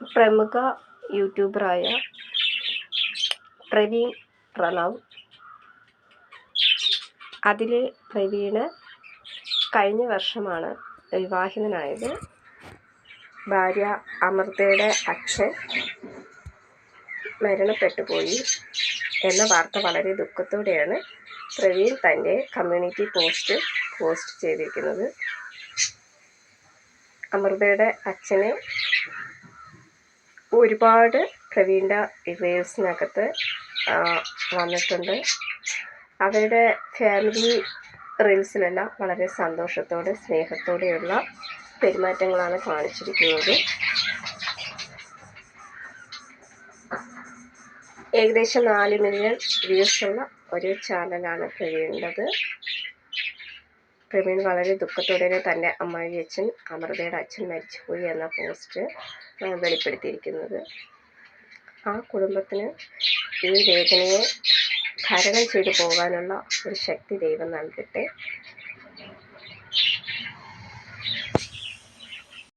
പ്രമുഖ യൂട്യൂബറായ പ്രവീൺ പ്രണവ്. അതിലെ പ്രവീണ് കഴിഞ്ഞ വർഷമാണ് വിവാഹിതനായത്. ഭാര്യ അമൃതയുടെ അച്ഛൻ മരണപ്പെട്ടു പോയി എന്ന വാർത്ത വളരെ ദുഃഖത്തോടെയാണ് പ്രവീൺ തന്റെ കമ്മ്യൂണിറ്റി പോസ്റ്റ് പോസ്റ്റ് ചെയ്തിരിക്കുന്നത്. അമൃതയുടെ അച്ഛനെ ഒരുപാട് പ്രവീണിന്റെ റിവേഴ്സിനകത്ത് വന്നിട്ടുണ്ട്. അവരുടെ ഫാമിലി റീൽസിലെല്ലാം വളരെ സന്തോഷത്തോടെ സ്നേഹത്തോടെയുള്ള പെരുമാറ്റങ്ങളാണ് കാണിച്ചിരിക്കുന്നത്. ഏകദേശം നാല് മില്യൺ വ്യൂസുള്ള ഒരു ചാനലാണ് പ്രവീണിന്റെത്. പ്രവീൺ വളരെ ദുഃഖത്തോടെ തന്റെ അമ്മായി അച്ഛൻ അമൃതയുടെ അച്ഛൻ മരിച്ചുപോയി എന്ന പോസ്റ്റ് വെളിപ്പെടുത്തിയിരിക്കുന്നത്. ആ കുടുംബത്തിന് ഈ വേദനയെ തരണം ചെയ്തു പോകാനുള്ള ഒരു ശക്തി ദൈവം നൽകട്ടെ.